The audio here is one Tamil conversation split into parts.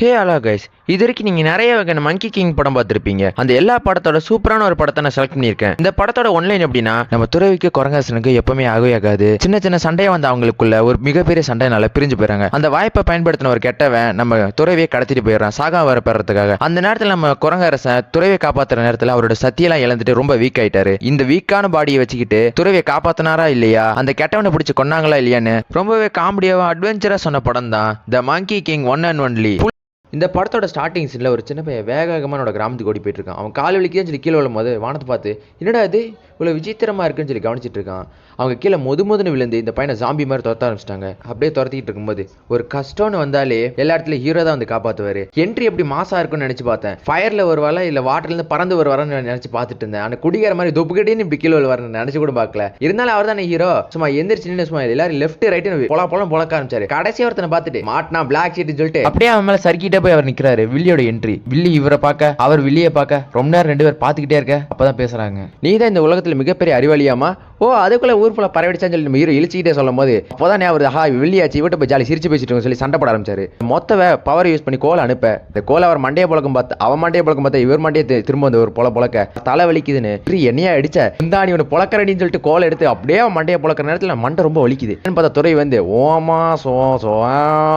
ஹே ஹலோ கைஸ் இது வரைக்கும் நீங்கள் நிறைய வகையான மங்கி கிங் படம் பார்த்துருப்பீங்க. அந்த எல்லா படத்தோட சூப்பரான ஒரு படத்தை நான் செலக்ட் பண்ணியிருக்கேன். இந்த படத்தோட ஒன்லைன் எப்படின்னா நம்ம துறவிக்கு குரங்காசனுக்கு எப்பவுமே ஆகவே ஆகாது. சின்ன சின்ன சண்டையை வந்து அவங்களுக்குள்ள ஒரு மிகப்பெரிய சண்டைனால பிரிஞ்சு போயிறாங்க அந்த வாய்ப்பை பயன்படுத்தின ஒரு கெட்டவன் நம்ம துறவியை கடத்திட்டு போயிடுறான் சாகா வர பெறதுக்காக. அந்த நேரத்தில் நம்ம குரங்கரசன் துறவியை காப்பாத்துற நேரத்தில் அவரோட சத்தியெல்லாம் இழந்துட்டு ரொம்ப வீக் ஆயிட்டாரு. இந்த வீக்கான பாடியை வச்சுக்கிட்டு துறவியை காப்பாத்தினாரா இல்லையா? அந்த கெட்டவனை பிடிச்சி கொன்னாங்களா இல்லையான்னு ரொம்பவே காமெடியாவும் அட்வென்ச்சராக சொன்ன படம் தான் the monkey king one and only இந்த படத்தோட ஸ்டார்டிங் சீனில் ஒரு சின்ன பையன் வேக வேகமாக என்னோட கிராமத்துக்கு ஓடி போயிட்டு இருக்கான். அவன் கால் வலிக்கு சொல்லி கீழே விழும்போது வானத்தை பார்த்து என்னடா இது? இவ்வளோ விசித்திரமாக இருக்குன்னு சொல்லி கவனிச்சிட்டு இருக்கான். அவங்க கீழே முது முதுன்னு விழுந்து இந்த பையனை ஜாம்பி மாதிரி துரத்த ஆரம்பிச்சிட்டாங்க. அப்படியே துரத்திக்கிட்டு இருக்கும்போது ஒரு கஷ்டம்னு வந்தாலே எல்லா இடத்துலையும் ஹீரோ தான் வந்து காப்பாற்றுவார் என்ட்ரி எப்படி மாசா இருக்கும்னு நினச்சி பார்த்தேன். ஃபயரில் வருவாளா இல்லை வாட்டர்லேருந்து பறந்து வருவாரன்னு நினச்சி பார்த்துட்டு இருந்தேன். அந்த குடிக்கிற மாதிரி தொப்புக்கடின்னு இப்படி கீழே வருவார்னு நினச்சி கூட பார்க்கல. இருந்தாலும் அவர் தானே ஹீரோ சும்மா எந்திரிச்சு சும்மா எல்லாரும் லெஃப்ட் ரைட்டு பொல பொலம் பொழக்க ஆரம்பிச்சாரு. கடைசி ஒருத்தனை பார்த்துட்டு மாட்டினா பிளாக் ஷீட் சொல்லிட்டு அப்படியே அவன் மேலே கிட்ட போய் அவர் நிக்கிறாரு. வில்லியோட என்ட்ரி வில்லி இவரை பார்க்க அவர் வில்லியை பார்க்க ரொம்ப நேரம் ரெண்டு பேர் பார்த்துக்கிட்டே இருக்க அப்பதான் பேசுறாங்க. நீ தான் இந்த உலகத்தில் மிகப்பெரிய அறிவாளியாமா ஓ அதுக்குள்ள ஊர் ஃபுல்லாக பரவடிச்சான்னு சொல்லி நம்ம ஹீரோ இழிச்சிக்கிட்டே சொல்லும் போது அப்போதான் அவர் ஹா வெள்ளியாச்சு இவட்ட போய் ஜாலி சிரிச்சு பேசிட்டு சொல்லி சண்டை போட ஆரம்பிச்சாரு. மொத்த பவர் யூஸ் பண்ணி கோலை அனுப்ப இந்த கோலை அவர் மண்டையை புழக்கம் பார்த்து அவன் மண்டையை புழக்கம் பார்த்தா இவர் மண்டையை திரும்ப வந்து ஒரு பொல புழக்க தலை வலிக்குதுன்னு என்னையா அடிச்ச? இந்தாணி இவனை பொழக்கறடின்னு சொல்லிட்டு கோலை எடுத்து அப்படியே அவன் மண்டையை புழக்கிற நேரத்தில் மண்டை ரொம்ப வலிக்குது. பார்த்தா துறை வந்து ஓமா சோ சோ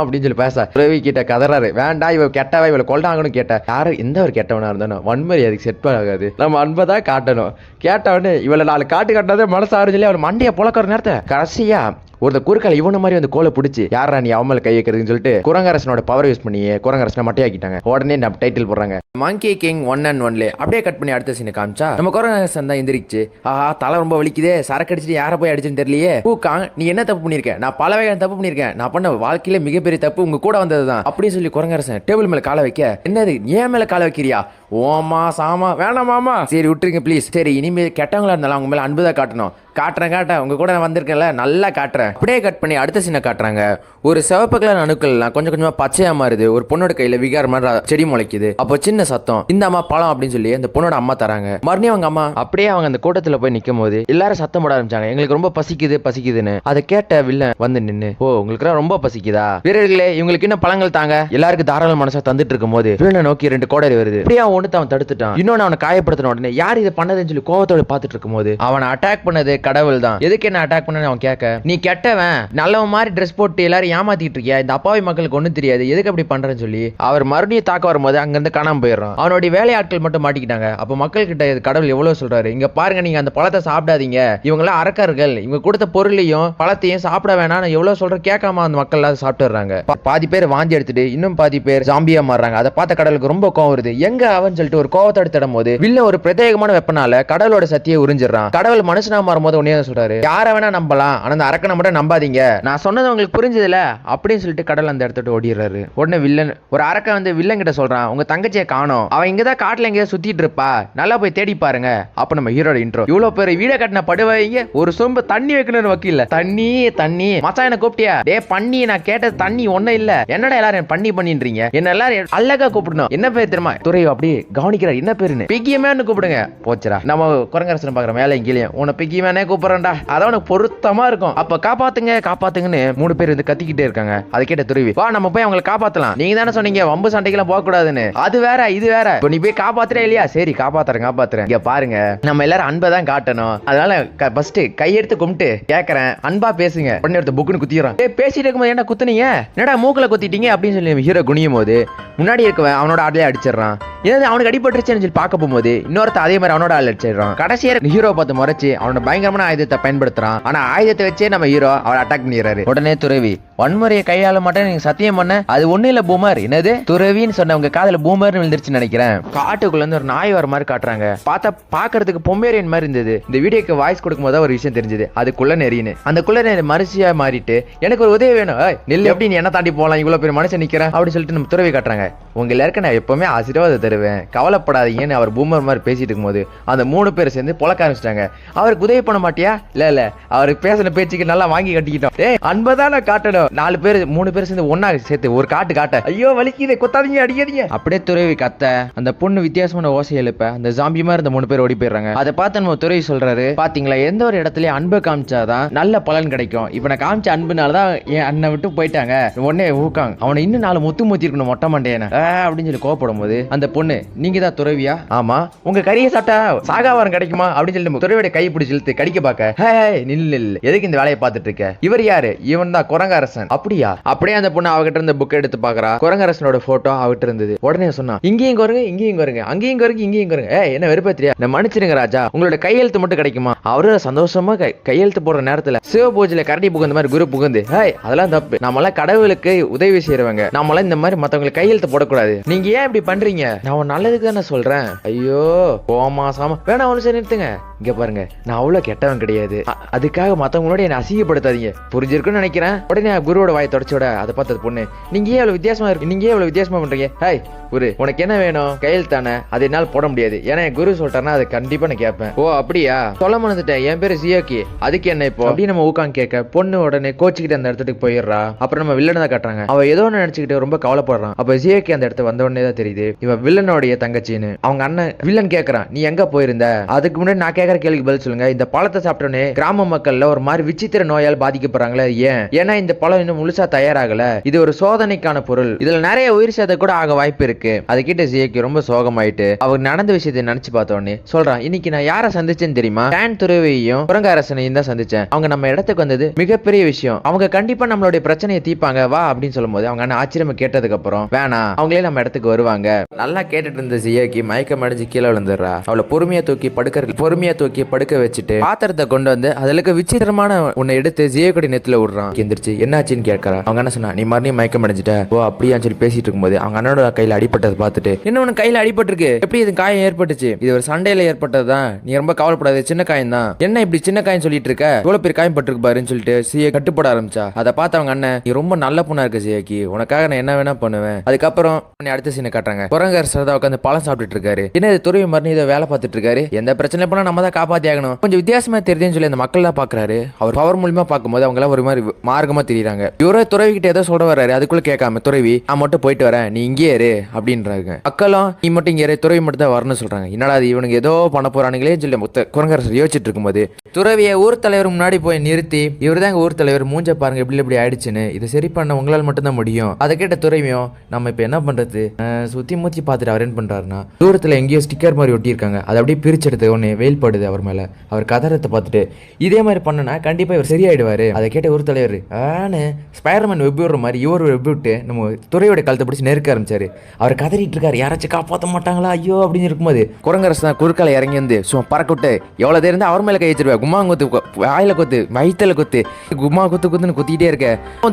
அப்படின்னு சொல்லி பேச துறவி கிட்ட கதறாரு. வேண்டாம் இவ கெட்டவா இவளை கொல்டாங்கன்னு கேட்ட. யாரு எந்த ஒரு கெட்டவனா இருந்தாலும் வன்முறை அதுக்கு செட் ஆகாது. நம்ம அன்பை தான் காட்டணும். கேட்டவனே இவளை நாலு காட்டு காட்டினதே மனசாரு சொல்லி அவர் மண்டையை புழக்கிற நேரத்தை கடைசியா ஒரு குறுக்கால் இவன மாதிரி வந்து கோலை பிடிச்சி யாரா நீ அவன் மேல கை வைக்கிறதுன்னு சொல்லிட்டு குரங்கரசனோட பவர் யூஸ் பண்ணி குரங்கரசனை மட்டையாக்கிட்டாங்க. உடனே நம்ம டைட்டில் போடுறாங்க. மங்கி கிங் ஒன் அண்ட் ஒன்ல அப்படியே கட் பண்ணி அடுத்த சீனை காமிச்சா நம்ம குரங்கரசன் தான் எந்திரிச்சு ஆஹா தலை ரொம்ப வலிக்குதே சரக்கு அடிச்சுட்டு யாரை போய் அடிச்சுன்னு தெரியலையே? பூக்கா நீ என்ன தப்பு பண்ணிருக்க? நான் பல வகையான தப்பு பண்ணிருக்கேன். நான் பண்ண வாழ்க்கையில மிகப்பெரிய தப்பு உங்க கூட வந்தது தான் அப்படின்னு சொல்லி குரங்கரசன் டேபிள் மேல காலை வைக்க என்னது ஏன் மேல காலை வைக்கிறியா? ஓமா சாமா வேணாம் மாமா. சரி விட்டுருங்க ப்ளீஸ் சரி இனிமேல் கெட்டவங்களா இருந்தாலும் அவங்க மேல அன்பு தான் காட்டணும். காட்டுறேன் காட்டேன் உங்க கூட நான் வந்திருக்கேன்ல நல்லா காட்டுறேன். அப்படியே கட் பண்ணி அடுத்த சீனை காட்டுறாங்க. ஒரு சிவப்பு கலர் அணுக்கள்லாம் கொஞ்சம் கொஞ்சமா பச்சையா மாறுது. ஒரு பொண்ணோட கையில விகார மாதிரி செடி முளைக்குது. அப்போ சின்ன சத்தம் இந்த அம்மா பழம் அப்படின்னு சொல்லி அந்த பொண்ணோட அம்மா தராங்க. மறுபடியும் அவங்க அம்மா அப்படியே அவங்க அந்த கூட்டத்துல போய் நிற்கும் போது எல்லாரும் சத்தம் போட ஆரம்பிச்சாங்க. எங்களுக்கு ரொம்ப பசிக்குது பசிக்குதுன்னு. அதை கேட்ட வில்லன் வந்து நின்னு ஓ உங்களுக்கு ரொம்ப பசிக்குதா? வீரர்களே இவங்களுக்கு என்ன பழங்கள் தாங்க. எல்லாருக்கும் தாராள மனசா தந்துட்டு இருக்கும் போது வில்லனை நோக்கி ரெண்டு கோடரி வருது. அப்படியே ஒன்று அவன் தடுத்துட்டான். இன்னொன்னு அவனை காயப்படுத்தின உடனே யார் இதை பண்ணதுன்னு சொல்லி கோவத்தோட பார்த்துட்டு இருக்கும்போது அவனை அட்டாக் பண்ணது கடவுள் தான். எதுக்கு என்ன அட்டாக் பண்ண அவன் கேட்க நீ கெட்டவன் நல்லவன் மாதிரி ட்ரெஸ் போட்டு எல்லாரும் ஏமாத்திட்டு இருக்கியா? இந்த அப்பாவி மக்களுக்கு ஒன்றும் தெரியாது. எதுக்கு அப்படி பண்றேன்னு சொல்லி அவர் மறுபடியும் தாக்க வரும்போது அங்கிருந்து காணாம போயிடுறான். அவனுடைய வேலையாட்கள் மட்டும் மாட்டிக்கிட்டாங்க. அப்போ மக்கள் கிட்ட கடவுள் எவ்வளவு சொல்றாரு? இங்க பாருங்க நீங்க அந்த பழத்தை சாப்பிடாதீங்க. இவங்கெல்லாம் அரக்கர்கள். இவங்க கொடுத்த பொருளையும் பழத்தையும் சாப்பிட வேணாம் நான் எவ்வளவு சொல்ற கேட்காம அந்த மக்கள் எல்லாம் சாப்பிட்டுறாங்க பாதி பேர் வாந்தி எடுத்துட்டு இன்னும் பாதி பேர் ஜாம்பியா மாறுறாங்க. அதை பார்த்த கடவுளுக்கு ரொம்ப கோவம் வருது. எங்க அவன் சொல்லிட்டு ஒரு கோவத்தை எடுத்துடும் போது வில்ல ஒரு பிரத்யேகமான வெப்பனால கடவுளோட சக்தியை உறிஞ்சிடறான். கடவுள் மனுஷனா மாறும்போது உன்னே சொல்றாரு. யார வேணா நம்பலாம் ஆனா அந்த அரக்கனை மட்டும் நம்பாதீங்க. நான் சொன்னது உங்களுக்கு புரிஞ்சதுல? அப்படின்னு சொல்லிட்டு கடவுள் அந்த இடத்த ஓடிடுறாரு. உடனே வில்லன் ஒரு அரக்கன் வந்து வில்லன் கிட்ட சொல்றான் உங்க தங்கச்சியை காணோம். அவன் இங்கதான் காட்டுல எங்கேயோ சுத்திட்டு இருப்பா. நல்லா போய் தேடி பாருங்க. அப்ப நம்ம ஹீரோட இன்ட்ரோ இவ்வளவு பேர் வீட கட்டின படுவாங்க ஒரு சொம்பு தண்ணி வைக்கணும்னு வக்கீல தண்ணி தண்ணி. மச்சான் என்ன கூப்பிட்டியா? டே பண்ணி நான் கேட்டது தண்ணி ஒண்ணும் இல்ல. என்னடா எல்லாரும் பண்ணி பண்ணின்றீங்க? என்ன எல்லாரும் அழகா கூப்பிடணும். என்ன பேர் தெரியுமா? துறை அப்படி கவனிக்கிறார். என்ன பேருன்னு? பிக்கியமேன்னு கூப்பிடுங்க. போச்சுரா நம்ம குரங்கரசன் பாக்குற மேலே இங்கேயும் உன்னை பிக்கியமேனே கூப்பிடுறேன்டா. அதான் உனக்கு பொருத்தமா இருக்கும். அப்ப காப்பாத்துங்க காப்பாத்துங்கன்னு மூணு பேர் வந்து கத்திக்கிட்டே இருக்காங்க. அதை கேட்ட துருவி வா நம்ம போய் அவங்களை காப்பாத்தலாம். நீங்க தானே சொன்னீங்க வம்பு சண்டைக்கெல்லாம் போக கூடாதுன்னு அது வேற இது வேற. இப்போ நீ போய் காப்பாத்துறே இல்லையா? சரி காப்பாத்துறேன் காப்பாத்துறேன். இங்க பாருங்க. நம்ம எல்லாரும் அன்பை தான் காட்டணும். அதனால ஃபர்ஸ்ட் கையெடுத்து கும்பிட்டு கேக்குறேன். அன்பா பேசுங்க. உடனே எடுத்து புக்குன்னு குத்திடுறான். ஏ பேசிட்டு இருக்கும்போது என்ன குத்துனீங்க? என்னடா மூக்குல குத்திட்டீங்க? அப்படின்னு சொல்லி ஹீரோ குனியும் போது முன்னாடி இருக்கவன் அவனோட ஆடலே அடிச்சிடறான். ஏதாவது அவனுக்கு அடிபட்டுருச்சுன்னு சொல்லி பார்க்க போகும்போது இன்னொருத்த அதே மாதிரி அவனோட ஆள் அடிச்சிடுறான். கடைசியா ஹீரோ பார்த்து முறைச்சு அவனோட பயங்கரமான ஆயுதத்தை பயன்படுத்துறான். ஆனா ஆயுதத்தை வச்சே நம்ம ஹீரோ அவரை அட்டாக் பண்ணிடுறாரு. உடனே துறவி வன்முறையை கையாள மாட்டேன் நீங்க சத்தியம் பண்ண. அது ஒண்ணு இல்ல பூமர் என்னது? துறவின்னு சொன்னவங்க காதுல பூமர்னு விழுந்துருச்சுன்னு நினைக்கிறேன். காட்டுக்குள்ள இருந்து ஒரு நாய் வர மாதிரி காட்டுறாங்க. பார்த்தா பாக்குறதுக்கு பொம்மேரியன் மாதிரி இருந்தது. இந்த வீடியோக்கு வாய்ஸ் கொடுக்கும்போது தான் ஒரு விஷயம் தெரிஞ்சது. அது குள்ள நெறின்னு. அந்த குள்ள நெறி மரிசியா மாறிட்டு எனக்கு ஒரு உதவி வேணும். நில்லு. எப்படி நீ என்ன தாண்டி போலாம்? இவ்வளவு பெரிய மனுஷன் நிக்கிறேன். அப்படின்னு சொல்லிட்டு நம்ம துறவி காட்டுறாங்க. உங்க எல்லாருக்கும் நான் எப்பவுமே ஆசீர்வாதம் தருவேன். கவலைப்படாதீங்கன்னு அவர் பூமர் மாதிரி பேசிட்டு இருக்கும்போது அந்த மூணு பேர் சேர்ந்து புழக்க ஆரம்பிச்சிட்டாங்க. அவருக்கு உதவி பண்ண மாட்டியா? இல்ல இல்ல. அவருக்கு பேசின பேச்சுக்கு நல்லா வாங்கி கட்டிக்கிட்டோம். ஏ அன்பதான காட்டணும். நாலு பேர் மூணு பேர் சேர்ந்து ஒன்னா சேர்த்து ஒரு காட்டு காட்ட. ஐயோ வலிக்குது கொத்தாதீங்க அடிக்காதீங்க. அப்படியே துறவி கத்த அந்த பொண்ணு வித்தியாசமான ஓசை எழுப்ப அந்த ஜாம்பி மாதிரி இந்த மூணு பேர் ஓடி போயிடுறாங்க. அதை பார்த்து நம்ம துறவி சொல்றாரு பாத்தீங்களா எந்த ஒரு இடத்துலயும் அன்பை காமிச்சாதான் நல்ல பலன் கிடைக்கும். இப்ப நான் காமிச்ச அன்புனால தான் என் அண்ணன் விட்டு போயிட்டாங்க. உடனே ஊக்காங்க அவனை இன்னும் நாலு முத்து முத்தி இருக்கணும் மொட்டை மண்டையன அப்படின்னு சொல்லி கோவப்படும் போது அந்த பொண்ணு நீங்க தான் துறவியா? ஆமா. உங்க கறியை சாப்பிட்டா சாகாவாரம் கிடைக்குமா? அப்படின்னு சொல்லிட்டு துறவியோட கை பிடிச்சி இழுத்து கடிக்க பார்க்க "ஹே, நில் நில் எதுக்கு இந்த வேலையை பார்த்துட்டு இருக்க இவர் யாரு? இவன் தான் குரங்கரசன். அப்படியா? அப்படியே அந்த பொண்ணு அவகிட்ட இருந்த புக் எடுத்து பாக்குறா குரங்கரசனோட போட்டோ அவகிட்ட இருந்தது. உடனே சொன்னா இங்கேயும் குரங்கு இங்கேயும் குரங்கு அங்கேயும் குரங்கு இங்கேயும் குரங்கு. ஏ என்ன வெறுப்பத்திரியா நான் மன்னிச்சிருங்க ராஜா. உங்களோட கையெழுத்து மட்டும் கிடைக்குமா? அவரு சந்தோஷமா கையெழுத்து போடுற நேரத்துல சிவ பூஜையில கரடி புகுந்த மாதிரி குரு புகுந்து. ஹே அதெல்லாம் தப்பு. நம்மளாம் கடவுளுக்கு உதவி செய்யறவங்க நம்மளாம் இந்த மாதிரி மத்தவங்களுக்கு கையெழுத்து போட போடக்கூடாது நீங்க ஏன் இப்படி பண்றீங்க? நான் உன் நல்லதுக்கு தானே சொல்றேன். ஐயோ போமா சாமா வேணா ஒன்று சரி நிறுத்துங்க. இங்க பாருங்க நான் அவ்வளவு கெட்டவன் கிடையாது. அதுக்காக மத்தவங்களோட என்ன அசிங்கப்படுத்தாதீங்க. புரிஞ்சிருக்குன்னு நினைக்கிறேன். உடனே குருவோட வாயை தொடச்சு விட அதை பார்த்தது பொண்ணு. நீங்க ஏன் இவ்வளவு வித்தியாசமா இருக்கு நீங்க ஏன் இவ்வளவு வித்தியாசமா பண்றீங்க? ஹாய் குரு உனக்கு என்ன வேணும்? கையில் தானே. அது என்னால் போட முடியாது. ஏன்னா என் குரு சொல்லிட்டாருன்னா அதை கண்டிப்பா நான் கேட்பேன். ஓ அப்படியா? சொல்ல மறந்துட்டேன். என் பேரு சியோக்கி. அதுக்கு என்ன இப்போ? அப்படின்னு நம்ம ஊக்காங்க கேட்க பொண்ணு உடனே கோச்சிக்கிட்டு அந்த இடத்துக்கு போயிடுறா. அப்புறம் நம்ம வில்லனை தான் காட்டுறாங்க. அவ ஏதோ ஒன்று நினைச்சுக்கிட்டு ரொம்ப கவலைப்படுறான். அப்ப சியோக்கி அந்த இடத்த வந்த உடனே தான் தெரியுது இவ வில்லனுடைய தங்கச்சின்னு. அவங்க அண்ணன் வில்லன் கேக்குறான் நீ எங்க போயிருந்த? அதுக்கு முன்னாடி நான் கேட்கற கேள்விக்கு பதில் சொல்லுங்க. இந்த பழத்தை சாப்பிட்டோன்னே கிராம மக்கள்ல ஒரு மாதிரி விசித்திர நோயால் பாதிக்கப்படுறாங்களே ஏன்? ஏன்னா இந்த பழம் இன்னும் முழுசா தயாராகல. இது ஒரு சோதனைக்கான பொருள். இதுல நிறைய உயிர் சேதம் கூட ஆக வாய்ப்பு இருக்கு. அது கிட்ட ஜிஏக்கு ரொம்ப சோகமாயிட்டு அவர் நடந்த விஷயத்தை நினைச்சு பார்த்த உடனே சொல்றான் இன்னைக்கு நான் யாரை சந்திச்சேன்னு தெரியுமா? டேன் துறவியையும் குரங்காரசனையும் தான் சந்திச்சேன். அவங்க நம்ம இடத்துக்கு வந்தது மிகப்பெரிய விஷயம். அவங்க கண்டிப்பா நம்மளுடைய பிரச்சனையை தீர்ப்பாங்க. வா அப்படின்னு சொல்லும்போது அவங்க அண்ணன் ஆச்சரியமா கேட்டதுக்கு அப்புறம் வேணாம். அவங்களே நம்ம இடத்துக்கு வருவாங்க. நல்லா கேட்டுட்டு இருந்த சியாக்கி மயக்கம் அடைஞ்சு கீழே விழுந்துடுறா. அவளை பொறுமையா தூக்கி படுக்க பொறுமையா தூக்கி படுக்க வச்சுட்டு பாத்திரத்தை கொண்டு வந்து அதுல இருக்க விசித்திரமான உன்னை எடுத்து ஜியோக்கடி நெத்துல விடுறான். எந்திரிச்சு என்னாச்சுன்னு கேட்கறா. அவங்க என்ன சொன்னா நீ மறுபடியும் மயக்கம் அடைஞ்சிட்ட. ஓ அப்படியான்னு சொல்லி பேசிட்டு இருக்கும்போது அவங்க அண்ணனோட கையில அடிபட்டதை பார்த்துட்டு என்ன உனக்கு கையில அடிபட்டிருக்கு. எப்படி இது காயம் ஏற்பட்டுச்சு? இது ஒரு சண்டையில ஏற்பட்டதுதான் நீ ரொம்ப கவலைப்படாத. சின்ன காயம் தான். என்ன இப்படி சின்ன காயம் சொல்லிட்டு இருக்க? இவ்வளவு பேர் காயம் பட்டிருக்கு பாருன்னு சொல்லிட்டு சிஏ கட்டுப்பட ஆரம்பிச்சா. அதை பார்த்து அவங்க அண்ணன் நீ ரொம்ப நல்ல பொண்ணா இருக்க சிஏக்கு உனக்காக நான் என்ன வேணா பண்ணுவேன். அதுக்கப்புறம் உடனே அடுத்த சீனை காட்டுறாங்க. குரங்கர் சரதா உட்காந்து பழம் சாப்பிட்டுட்டு இருக்காரு. என்ன இது துறவி மறுநீ இதை வேலை பார்த்துட்டு இருக்காரு? எந்த பிரச்சனை பண்ணா நம்ம தான் காப்பாத்தி ஆகணும். கொஞ்சம் வித்தியாசமா தெரியுதுன்னு சொல்லி அந்த மக்கள் தான் பாக்குறாரு அவர் பவர் மூலியமா பார்க்கும்போது அவங்க எல்லாம் ஒரு மாதிரி மார்க்கமா தெரியுறாங்க. இவரே துறவி கிட்ட ஏதோ சொல்ல வர்றாரு. அதுக்குள்ள கேட்காம துறவி நான் மட்டும் போயிட்டு வரேன். நீ இங்கே இரு. அப்படின்றாங்க. மக்களும் நீ மட்டும் இங்கே இரு. துறவி மட்டும் தான் வரணும்னு சொல்றாங்க. என்னடா இது இவனுக்கு ஏதோ பண்ண போறானுங்களே சொல்லி மொத்த குரங்கரசர் யோசிச்சுட்டு இருக்கும்போது துறவியை ஊர் தலைவர் முன்னாடி போய் நிறுத்தி இவர் தான் ஊர் தலைவர் மூஞ்ச பாருங்க எப்படி இப்படி ஆயிடுச்சுன்னு இதை சரி பண்ண உங்களால் மட்டும்தான் முடியும். அதை கேட்ட துறவியும் நம்ம இப்போ என்ன பண்றது? சுற்றி சுத்தி மூத்தி பார்த்துட்டு அவர் என்ன பண்றாருன்னா தூரத்தில் எங்கேயோ ஸ்டிக்கர் மாதிரி ஒட்டியிருக்காங்க. அதை அப்படியே பிரிச்செடுத்து ஒன்று வெயில் படுது அவர் மேலே. அவர் கதறத்தை பார்த்துட்டு இதே மாதிரி பண்ணனா கண்டிப்பாக இவர் சரியாயிடுவாரு. அதை கேட்ட ஒரு தலைவர் ஆனு ஸ்பைடர்மேன் வெப் விடுற மாதிரி இவர் வெப் விட்டு நம்ம துறையோட கழுத்தை பிடிச்சி நெருக்க ஆரம்பிச்சாரு. அவர் கதறிட்டு இருக்காரு. யாராச்சும் காப்பாற்ற மாட்டாங்களா? ஐயோ அப்படின்னு இருக்கும்போது குரங்கரசு தான் குறுக்கால இறங்கி வந்து சும்மா பறக்கவிட்டு எவ்வளோ தேர்ந்து அவர் மேலே கை வச்சிருவேன் கும்மா குத்து வாயில கொத்து வயிற்றில் கொத்து. கும்மா குத்து கொத்துன்னு குத்திக்கிட்டே இருக்க.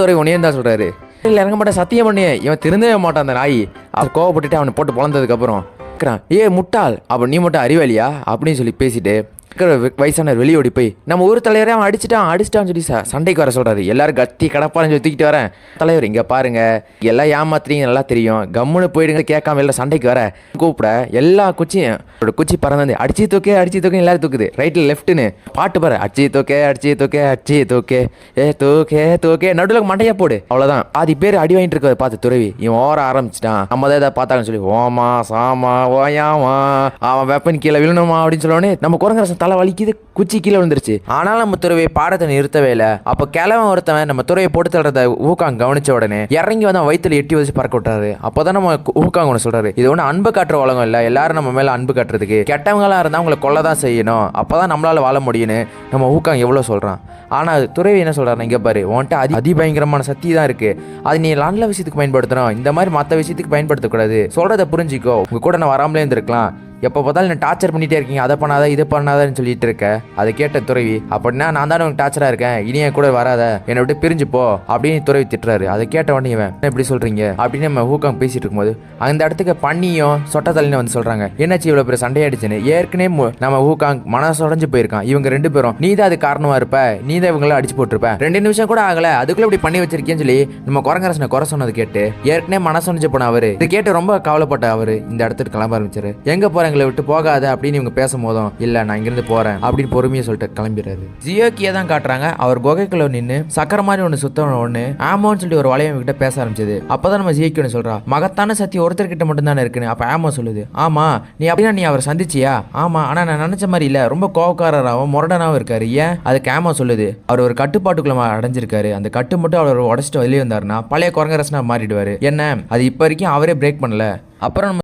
துறை உனையே தான் சொல்றாரு. இல்லை இறங்க மாட்டேன். சத்தியம் பண்ணி. இவன் திருந்தவே மாட்டான் அந்த நாய். அது கோவப்பட்டுட்டு அவனை போட்டு பிறந்ததுக்கப்புறம் ஏ முட்டாள். அப்போ நீ மட்டும் அறிவாளியா? அப்படின்னு சொல்லி பேசிட்டு வயசானவர் வெளியே போய் நம்ம ஊர் தலைவரே அவன் அடிச்சிட்டான் அடிச்சிட்டான்னு சொல்லி சண்டைக்கு வர சொல்கிறாரு எல்லாரும் கத்தி கடப்பான்னு சொல்லி தூக்கிட்டு வரேன். தலைவர் இங்கே பாருங்க. எல்லாம் ஏமாத்துறீங்க நல்லா தெரியும். கம்முன்னு போயிடுங்க கேட்காம எல்லாம் சண்டைக்கு வர. கூப்பிட எல்லா குச்சியும் ஒரு குச்சி பறந்து அடிச்சு தூக்கே அடிச்சு தூக்கே எல்லாரும் தூக்குது. ரைட்டில் லெஃப்ட்டுன்னு பாட்டு பாரு அடிச்சு தூக்கே அடிச்சு தூக்கே அடிச்சு தூக்கே. ஏ தூக்கே தூக்கே. நடுவில் மண்டையா போடு. அவ்வளோதான் பாதி பேர் அடி வாங்கிட்டு இருக்கிறத பார்த்து துறவி. இவன் ஓர ஆரம்பிச்சிட்டான். நம்ம தான் இதை பார்த்தாங்கன்னு சொல்லி ஓமா சாமா ஓயாமா அவன் வெப்பன் கீழே விழணுமா அப்படின்னு சொல்லவுடனே நம்ம குரங்கரசன் தலை வலிக்குது குச்சி கீழே விழுந்துருச்சு. ஆனாலும் நம்ம துறவை பாடத்தை நிறுத்தவே இல்லை. அப்போ கிழவன் ஒருத்தவன் நம்ம துறையை போட்டு தள்ளுறத ஊக்காங் கவனிச்ச உடனே இறங்கி வந்து அவன் எட்டி வச்சு பறக்க விட்டாரு அப்போதான் நம்ம ஊக்காங் ஒன்று சொல்றாரு. இது ஒன்றும் அன்பு காட்டுற உலகம் இல்லை. எல்லாரும் நம்ம மேல அன்பு காட்டுறதுக்கு கெட்டவங்களா இருந்தால் அவங்களை கொல்ல தான் செய்யணும். அப்பதான் நம்மளால வாழ முடியும்னு நம்ம ஊக்காங் எவ்வளோ சொல்றான். ஆனா துறவி என்ன சொல்றாரு இங்க பாரு உன்கிட்ட அதி அதிபயங்கரமான சக்தி தான் இருக்கு. அது நீ நல்ல விஷயத்துக்கு பயன்படுத்தணும். இந்த மாதிரி மற்ற விஷயத்துக்கு பயன்படுத்தக்கூடாது. சொல்கிறத புரிஞ்சிக்கோ. உங்க கூட நான் வராமலே இருந்திருக்கலாம். எப்போ பார்த்தாலும் என்ன டார்ச்சர் பண்ணிட்டே இருக்கீங்க. அதை பண்ணாத இது பண்ணாதன்னு சொல்லிட்டு இருக்க. அதை கேட்ட துறவி அப்படின்னா நான் தானே உனக்கு டார்ச்சரா இருக்கேன். இனி என் கூட வராத. என்னை விட்டு பிரிஞ்சு போ. அப்படின்னு துறவி திட்டுறாரு. அதை கேட்ட உடனே இவன் "என்ன இப்படி சொல்றீங்க? அப்படின்னு நம்ம ஹூகாங் பேசிட்டு இருக்கும்போது அந்த இடத்துக்கு பண்ணியும் சொட்டத்தலின்னு வந்து சொல்றாங்க. என்னாச்சு இவ்வளவு பெரிய சண்டையாயிடுச்சுன்னு? ஏற்கனவே நம்ம ஹூகாங் மனசு உடஞ்சு போயிருக்கான். இவங்க ரெண்டு பேரும் நீ தான் அது காரணமா இருப்ப. நீ தான் இவங்களாம் அடிச்சு போட்டிருப்ப. ரெண்டு நிமிஷம் கூட ஆகல. அதுக்குள்ள இப்படி பண்ணி வச்சிருக்கேன்னு சொல்லி நம்ம குரங்கரசனை குறை சொன்னது கேட்டு ஏற்கனவே மனசு உடஞ்சு போன அவரு. இது கேட்டு ரொம்ப கவலைப்பட்ட அவரு. இந்த இடத்துக்கு கிளம்ப ஆரம்பிச்சாரு. எங்க போறேங்களை விட்டு போகாத அப்படின்னு இவங்க பேசும் போதும் இல்ல நான் இங்கிருந்து போறேன் அப்படின்னு பொறுமையை சொல்லிட்டு கிளம்பிடுறாரு ஜியோக்கியே தான் காட்டுறாங்க. அவர் குகைக்குள்ள நின்று சக்கர மாதிரி ஒன்று சுத்த ஒன்று ஆமோன்னு சொல்லி ஒரு வளையம் கிட்ட பேச ஆரம்பிச்சது. அப்பதான் நம்ம ஜியோக்கி ஒன்று சொல்றா மகத்தான சக்தி ஒருத்தர்கிட்ட மட்டும் தானே இருக்குன்னு அப்ப ஆமோ சொல்லுது. ஆமா நீ அப்படின்னா நீ அவர் சந்திச்சியா? ஆமா ஆனா நான் நினைச்ச மாதிரி இல்ல. ரொம்ப கோவக்காரராகவும் முரடனாகவும் இருக்காரு. ஏன்? அதுக்கு ஆமோ சொல்லுது அவர் ஒரு கட்டுப்பாட்டுக்குள்ள அடைஞ்சிருக்காரு. அந்த கட்டு மட்டும் அவர் உடச்சிட்டு வெளியே வந்தாருன்னா பழைய குரங்கரசனா மாறிடுவாரு. என்ன? அது இப்ப வரைக்கும் அவரே பிரேக் பண்ணல. அப்புறம் நம்ம